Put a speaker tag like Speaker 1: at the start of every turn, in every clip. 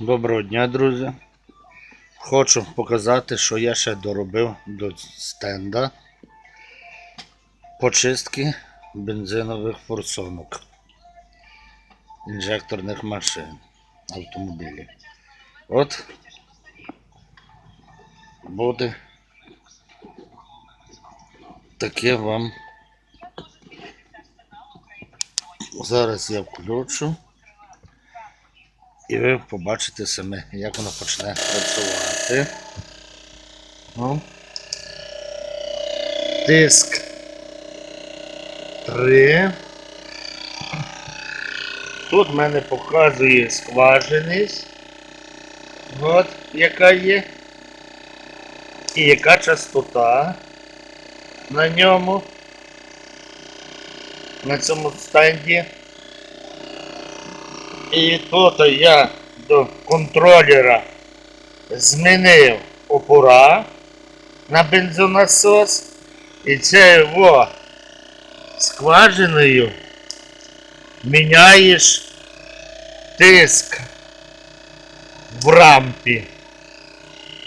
Speaker 1: Доброго дня, друзі. Хочу показати, що я ще доробив до стенда почистки бензинових форсунок, інжекторних машин автомобілів. От буде таке вам. Зараз я включу. І ви побачите самі, як воно почне працювати. Ну. Тиск 3. Тут в мене показує скваженість. От яка є. І яка частота на ньому. На цьому стенді. І тут я до контролера змінив опора на бензонасос. І це його скважиною міняєш тиск в рампі.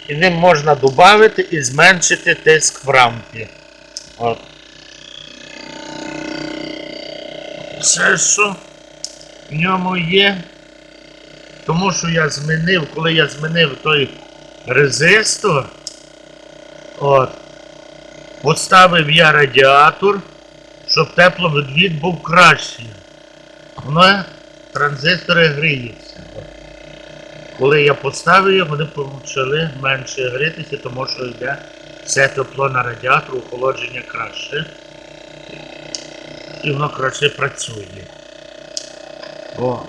Speaker 1: І ним можна додати і зменшити тиск в рампі. От. Все, що в ньому є. Тому що я змінив, коли я змінив той резистор, от, поставив я радіатор, щоб тепловідвід був кращий. Воно транзистори гріються. Коли я поставив їх, вони почали менше грітися, тому що йде все тепло на радіатор, охолодження краще. І воно краще працює. О.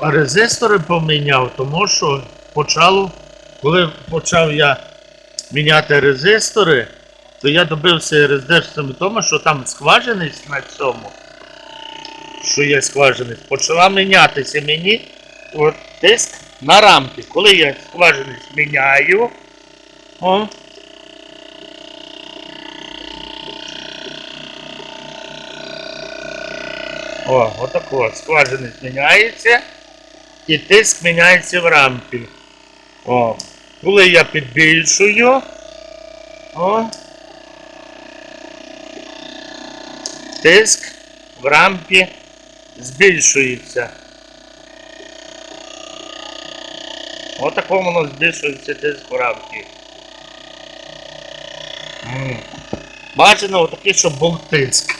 Speaker 1: А резистори поміняв, тому що почало, коли почав я міняти резистори, то я добився резисторами тому, що там скваженість на цьому, що є скваженість, почала мінятися мені от, тиск на рамки. Коли я скваженість міняю, о, О, отако. Скваженість міняється і тиск міняється в рампі. О. Коли я підбільшую, о, тиск в рампі збільшується. Отако воно збільшується тиск в рампі. М. Бачено, отакий, щоб був тиск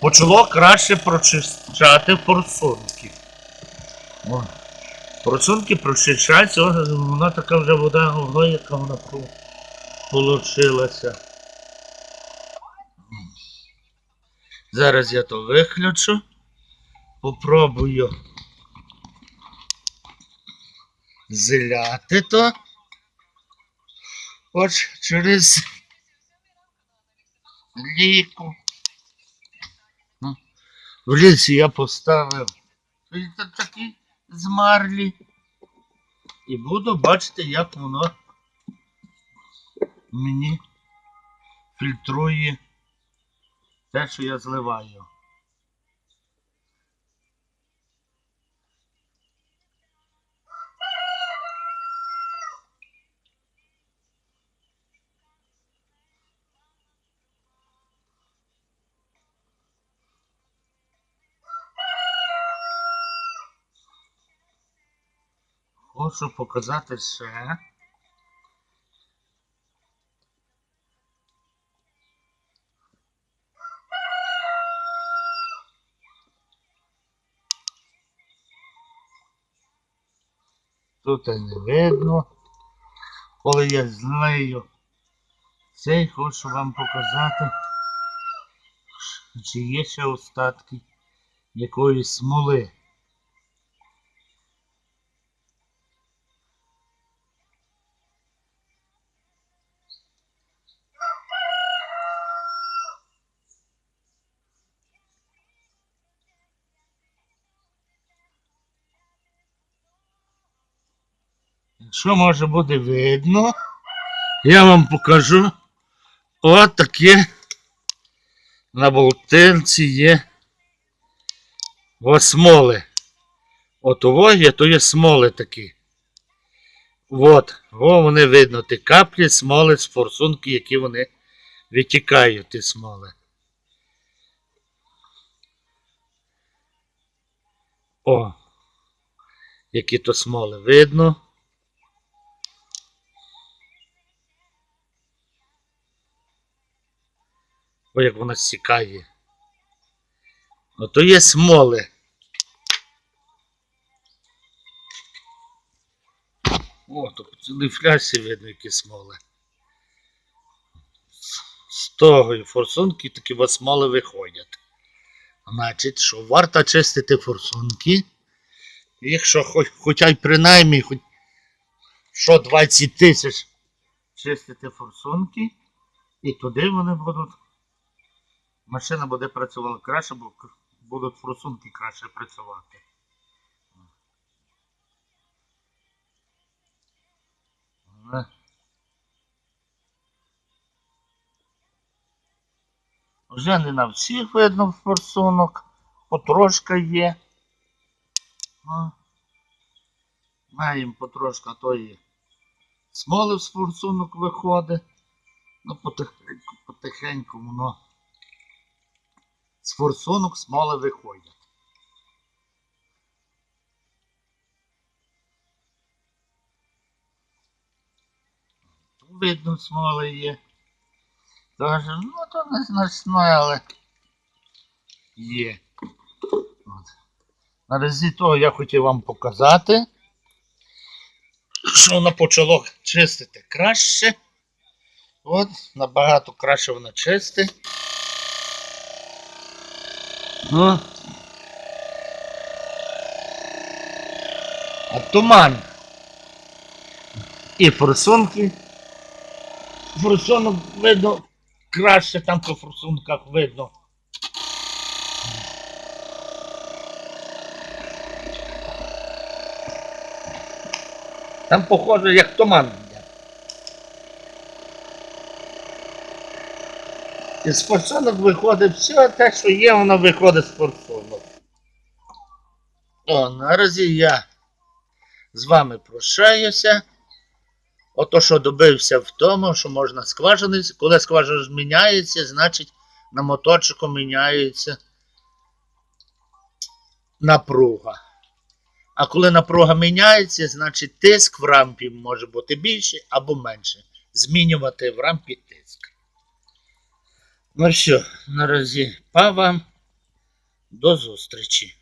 Speaker 1: почало краще прочищати форсунки. О, Форсунки прочищаються, вона така вже вода, ого, яка вона получилася. Зараз я то виключу. Попробую зіляти то. От через ліку. В лісі я поставив це такі змарлі. І буду бачити, як воно мені фільтрує те, що я зливаю. Хочу показати ще. Тут не видно. Коли я злею цей, хочу вам показати, чи є ще остатки якоїсь смоли. Якщо може буде видно, я вам покажу от таке на болтинці є ось смоли. От ово то є смоли такі. От, о, вони видно, ті каплі смоли форсунки, які вони витікають, ті смоли. О, які то смоли видно. О, як вона стікає. Ото є смоли. О, то по цілій флясі видно, які смоли. З того форсунки такі от смоли виходять. Значить, що варто чистити форсунки. Якщо хоч, хоча й принаймні хоч що 20 тисяч чистити форсунки, і туди вони будуть. Машина буде працювати краще, бо будуть форсунки краще працювати. Вже не на всіх видно форсунок, потрошка є. Маємо потрошка тої смоли з форсунок виходить. Ну, потихеньку, потихеньку воно з форсунок смоли виходять. Тут видно смоли є. Даже, ну то не значно, але є. От. На того я хотів вам показати, що воно почало чистити краще. От, набагато краще воно чистить. Ну. А туман. І форсунки. Форсунок видно краще там по форсунках видно. Там похоже як туман йде. І з форсунок виходить все те, що є, воно виходить з форсунок. О, наразі я з вами прощаюся. Ото, що добився в тому, що можна скважини, коли скважина зміняється, значить на моторчику міняється напруга. А коли напруга міняється, значить тиск в рампі може бути більший або менше. Змінювати в рампі тиск. Ну що, наразі па вам. До зустрічі.